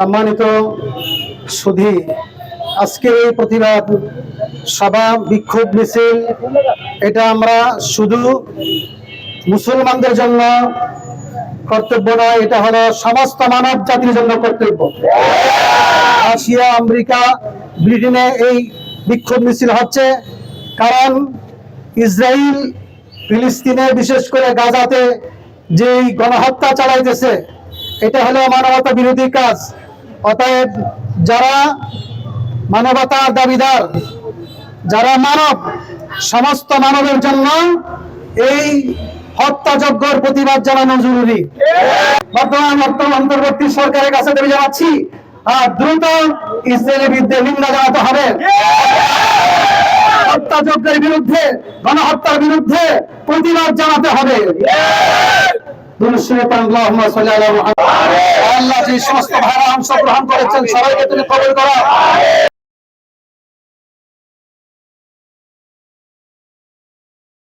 সম্মানিত সুধী, আজকের এই প্রতিবাদ সভা বিক্ষোভ মিছিল, এটা আমরা শুধু মুসলমানদের জন্য কর্তব্য নয়, এটা হলো সমস্ত মানব জাতির জন্য কর্তব্য। রাশিয়া, আমেরিকা, ব্রিটেনে এই বিক্ষোভ মিছিল হচ্ছে কারণ ইসরায়েল ফিলিস্তিনে, বিশেষ করে গাজাতে যেই গণহত্যা চালাইতেছে, এটা হলো মানবতা বিরোধী কাজ। অতএব যারা মানবতার দাবিদার, যারা মানব, সমস্ত মানবের জন্য এই হত্যাযজ্ঞর প্রতিবাদ জানানো জরুরি। বর্তমান অন্তর্বর্তী সরকারের কাছে দাবি জানাচ্ছি, আর দ্রুত ইসরায়েলের বিরুদ্ধে নিন্দা জানাতে হবে। হত্যাযজ্ঞের বিরুদ্ধে, গণহত্যার বিরুদ্ধে প্রতিবাদ জানাতে হবে। আল্লাহ যে সমস্ত ভাইরা অংশগ্রহণ করেছেন সবাইকে তুমি কবল করো।